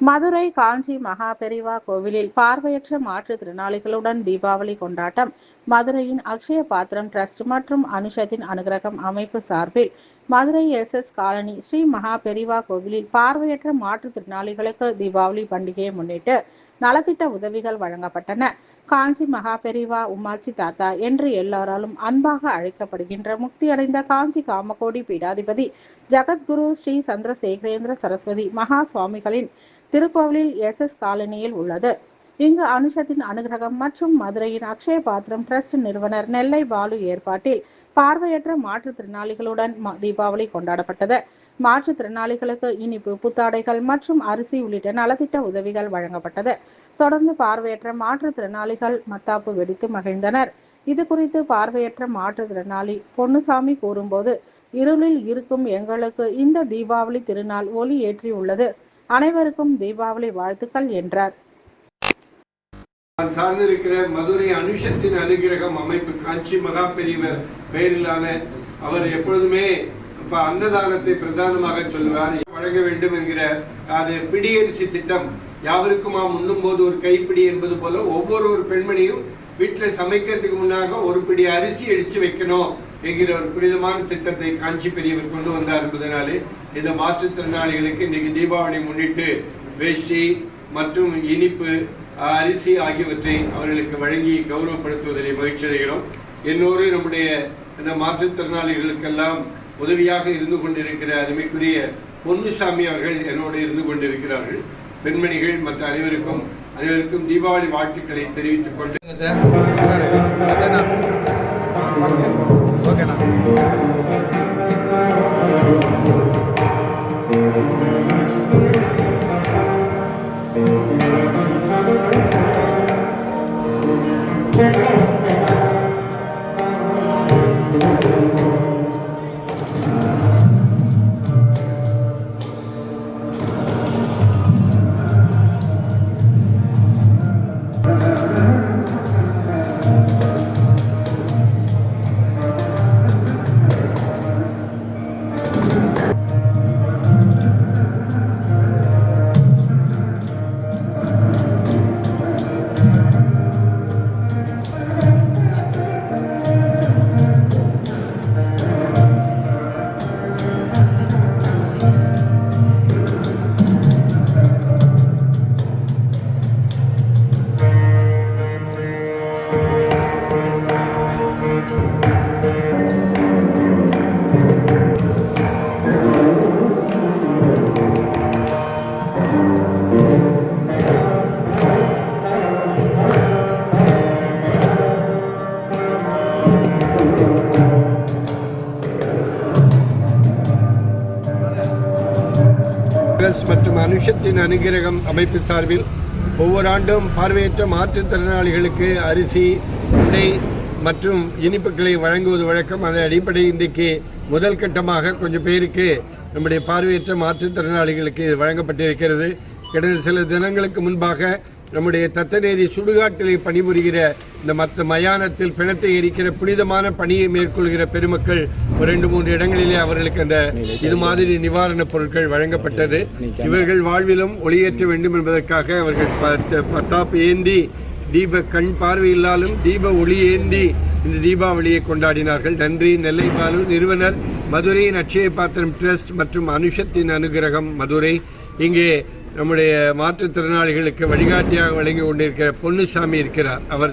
மதுரை காஞ்சி மகா பெரிவா கோவிலில் பார்வையற்ற மாற்றுத்திறனாளிகளுடன் தீபாவளி கொண்டாட்டம். மதுரையின் அக்ஷய பாத்திரம் ட்ரஸ்ட் மற்றும் அனுஷத்தின் அனுகிரகம் அமைப்பு சார்பில் Madurai S S colony Sri Maha Periava கோவிலில் பார்வையற்ற மாற்றுத்திறனாளிகளுக்கு தீபாவளி பண்டிகையை முன்னிட்டு நலத்திட்ட உதவிகள் வழங்கப்பட்டன. காஞ்சி மகாபெரிவா உமாச்சி தாத்தா என்று எல்லாராலும் அன்பாக அழைக்கப்படுகின்ற முக்தியடைந்த காஞ்சி காமகோடி பீடாதிபதி ஜகத்குரு ஸ்ரீ சந்திரசேகரேந்திர சரஸ்வதி மகா சுவாமிகளின் திருக்கோவிலில் எஸ் எஸ் காலனியில் உள்ளது. இங்கு அனுஷத்தின் அனுகிரகம் மற்றும் மதுரையின் அக்ஷய பாத்திரம் டிரஸ்ட் நிறுவனர் நெல்லை பாலு ஏற்பாட்டில் பார்வையற்ற மாற்றுத்திறனாளிகளுடன் தீபாவளி கொண்டாடப்பட்டது. மாற்றுத்திறனாளிகளுக்கு இனிப்பு புத்தாடைகள் மற்றும் அரிசி உள்ளிட்ட நலத்திட்ட உதவிகள் வழங்கப்பட்டது. தொடர்ந்து பார்வையற்ற மாற்றுத்திறனாளிகள் மத்தாப்பு வெடித்து மகிழ்ந்தனர். இது குறித்து பார்வையற்ற மாற்றுத்திறனாளி பொன்னுசாமி கூறும்போது இருளில் இருக்கும் எங்களுக்கு இந்த தீபாவளி திருநாள் ஒளி ஏற்றியுள்ளது அனைவருக்கும் தீபாவளி வாழ்த்துக்கள் என்றார். நான் சார்ந்திருக்கிற மதுரை அனுஷத்தின் அனுகிரகம் அமைப்பு காஞ்சி மகா பெரியவர் பெயரிலான அவர் எப்பொழுதுமே இப்ப அன்னதானத்தை பிரதானமாக சொல்வார் வழங்க வேண்டும் என்கிற அது பிடியரிசி திட்டம். யாவருக்குமா முன்னும் போது ஒரு கைப்பிடி என்பது போல ஒவ்வொரு ஒரு பெண்மணியும் வீட்டில் சமைக்கிறதுக்கு முன்னாக ஒரு பிடி அரிசி அடிச்சு வைக்கணும் என்கிற ஒரு புனிதமான திட்டத்தை காஞ்சி பெரியவர் கொண்டு வந்தார் என்பதனாலே இந்த மாற்றுத்திறனாளிகளுக்கு இன்னைக்கு தீபாவளி முன்னிட்டு வேஷ்டி மற்றும் இனிப்பு அரிசி ஆகியவற்றை அவர்களுக்கு வழங்கி கௌரவப்படுத்துவதில் மகிழ்ச்சி அடைகிறோம் என்னோடு நம்முடைய இந்த மாற்றுத்திறனாளிகளுக்கெல்லாம் உதவியாக இருந்து கொண்டிருக்கிற அருமைக்குரிய பொன்னுசாமி அவர்கள் என்னோடு இருந்து கொண்டிருக்கிறார்கள். பெண்மணிகள் மற்ற அனைவருக்கும் அனைவருக்கும் தீபாவளி வாழ்த்துக்களை தெரிவித்துக் கொண்டு சொல்லுங்க சார். காங்கிரஸ் மற்றும் அனுஷத்தின் அனுகிரகம் அமைப்பு சார்பில் ஒவ்வொரு ஆண்டும் பார்வையற்ற மாற்றுத்திறனாளிகளுக்கு அரிசி உடை மற்றும் இனிப்புகளை வழங்குவது வழக்கம். அதன் அடிப்படையில் இன்றைக்கு முதல் கட்டமாக கொஞ்சம் பேருக்கு நம்முடைய பார்வையற்ற மாற்றுத்திறனாளிகளுக்கு இது வழங்கப்பட்டிருக்கிறது. கடந்த சில தினங்களுக்கு முன்பாக நம்முடைய தத்தநேரி சுடுகாட்டிலே பணிபுரிகிற இந்த மற்ற மயானத்தில் பிணத்தை எரிக்கிற புனிதமான பணியை மேற்கொள்கிற பெருமக்கள் ஒரு ரெண்டு மூன்று இடங்களிலே அவர்களுக்கு அந்த இது மாதிரி நிவாரணப் பொருட்கள் வழங்கப்பட்டது. இவர்கள் வாழ்விலும் ஒளியேற்ற வேண்டும் என்பதற்காக அவர்கள் பத்தாப் ஏந்தி தீப கண் பார்வையில்லாலும் தீப ஒளி ஏந்தி இந்த தீபாவளியை கொண்டாடினார்கள். நன்றி நெல்லை பாலு நிறுவனர் மதுரையின் அட்சய பாத்திரம் ட்ரஸ்ட் மற்றும் அனுஷத்தின் அனுகிரகம் மதுரை. இங்கே நம்முடைய மாற்றுத்திறனாளிகளுக்கு வழிகாட்டியாக வழங்கி கொண்டிருக்கிற பொன்னுசாமி இருக்கிறார். அவர்